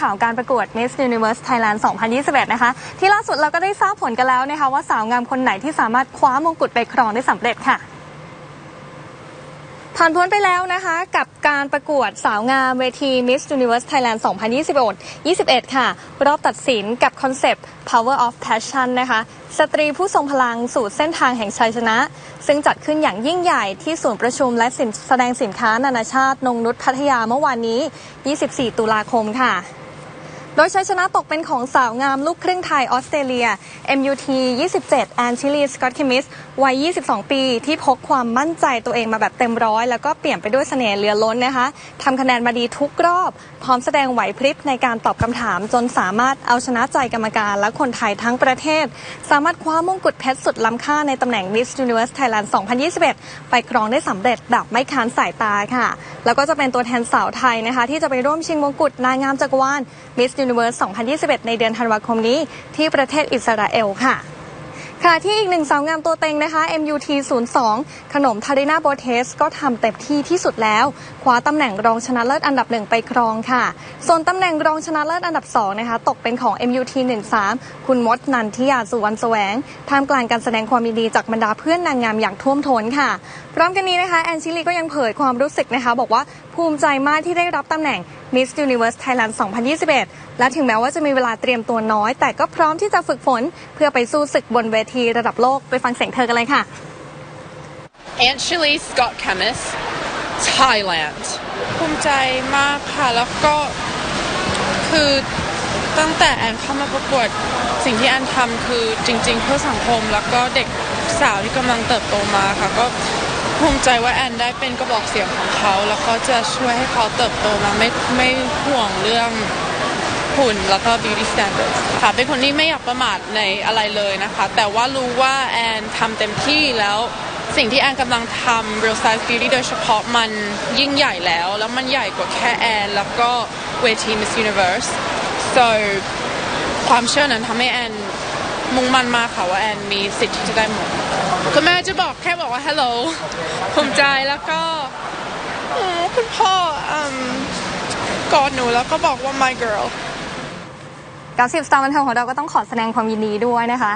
ข่าวการประกวด Miss Universe Thailand 2021 นะคะ ที่ล่าสุดเราก็ได้ทราบผลกันแล้วนะคะ ว่าสาวงามคนไหนที่สามารถคว้ามงกุฎไปครองได้สำเร็จค่ะผ่านพ้นไปแล้วนะคะ กับการประกวดสาวงามเวที Miss Universe Thailand 2021 21 ค่ะ รอบตัดสินกับคอนเซปต์ Power of Passion นะคะ สตรีผู้ทรงพลังสู่เส้นทางแห่งชัยชนะ ซึ่งจัดขึ้นอย่างยิ่งใหญ่ที่ศูนย์ประชุมและสินแสดงสินค้านานาชาตินงนุษพัทยาเมื่อวานนี้ 24 ตุลาคมค่ะ โดยชัยชนะตกเป็นของสาวงามลูกครึ่งไทยออสเตรเลีย MUT 27 แอนชิลีสกอตคิมิสวัย 22 ปี ที่พกความมั่นใจตัวเองมาแบบเต็มร้อย แล้วก็เปลี่ยนไปด้วยเสน่ห์เหลือล้นนะคะทำคะแนนมาดีทุกรอบ พร้อมแสดงไหวพริบในการตอบคำถาม จนสามารถเอาชนะใจกรรมการและคนไทยทั้งประเทศ สามารถคว้ามงกุฎเพชรสุดล้ำค่าในตำแหน่ง Miss Universe Thailand 2021 ไปครองได้สำเร็จแบบไม่ค้านสายตาค่ะ แล้วก็จะเป็นตัวแทนสาวไทยนะคะ ที่จะไปร่วมชิงมงกุฎนางงามจักรวาล Miss Universe 2021 ในเดือนธันวาคมนี้ที่ประเทศอิสราเอลค่ะ ค่ะที่อีกหนึ่งสาวงามตัวเต็งนะคะ MUT 02 ขนมทารินาโบเทสก็ทำเต็มที่ที่สุดแล้วคว้าตำแหน่งรองชนะเลิศอันดับหนึ่งไปครองค่ะ ส่วนตำแหน่งรองชนะเลิศอันดับสองนะคะตกเป็นของ MUT 13 คุณมดนันทิยาสุวรรณแสวงท่ามกลางการแสดงความดีจากบรรดาเพื่อนนางงามอย่างท่วมท้นค่ะ พร้อมกันนี้นะคะแอนชิลีก็ยังเผยความรู้สึกนะคะ บอกว่าภูมิใจมากที่ได้รับตำแหน่ง Miss Universe Thailand 2021 และถึงแม้ว่าจะมีเวลาเตรียมตัวน้อย แต่ก็พร้อมที่จะฝึกฝนเพื่อไปสู้ศึกบนเวทีระดับโลกไปฟังเสียงเธอกันเลยค่ะ Aunt Chili Scott Chemis Thailand ภูมิใจมากค่ะ แล้วก็คือตั้งแต่แอนเข้ามาประกวดสิ่งที่แอนทำคือจริง ๆ เพื่อสังคมแล้วก็เด็กสาวที่กำลังเติบโตมาค่ะ ก็ภูมิใจว่าแอนได้เป็นกระบอกเสียงของเขา แล้วก็จะช่วยให้เขาเติบโตมาไม่ไม่ห่วงเรื่อง หุ่นแล้วก็ beauty standards ค่ะ เป็นคนที่ไม่อยากประมาทในอะไรเลยนะคะ แต่ว่ารู้ว่าแอนทำเต็มที่แล้วสิ่งที่แอนกำลังทำ real size beauty โดยเฉพาะมันยิ่งใหญ่แล้ว แล้วมันใหญ่กว่าแค่แอน แล้วก็เวที Miss Universe so ความเชื่อนั้นทำให้แอนมุ่งมั่นมากค่ะว่าแอนมีสิทธิ์ที่จะได้หมดคุณแม่จะบอกแค่บอกว่า hello ภูมิใจแล้วก็คุณพ่ออกอดหนูแล้วก็บอกว่า my girl กับสิบสตาร์บันเทิงของเราก็ต้องขอแสดงความยินดีด้วยนะคะ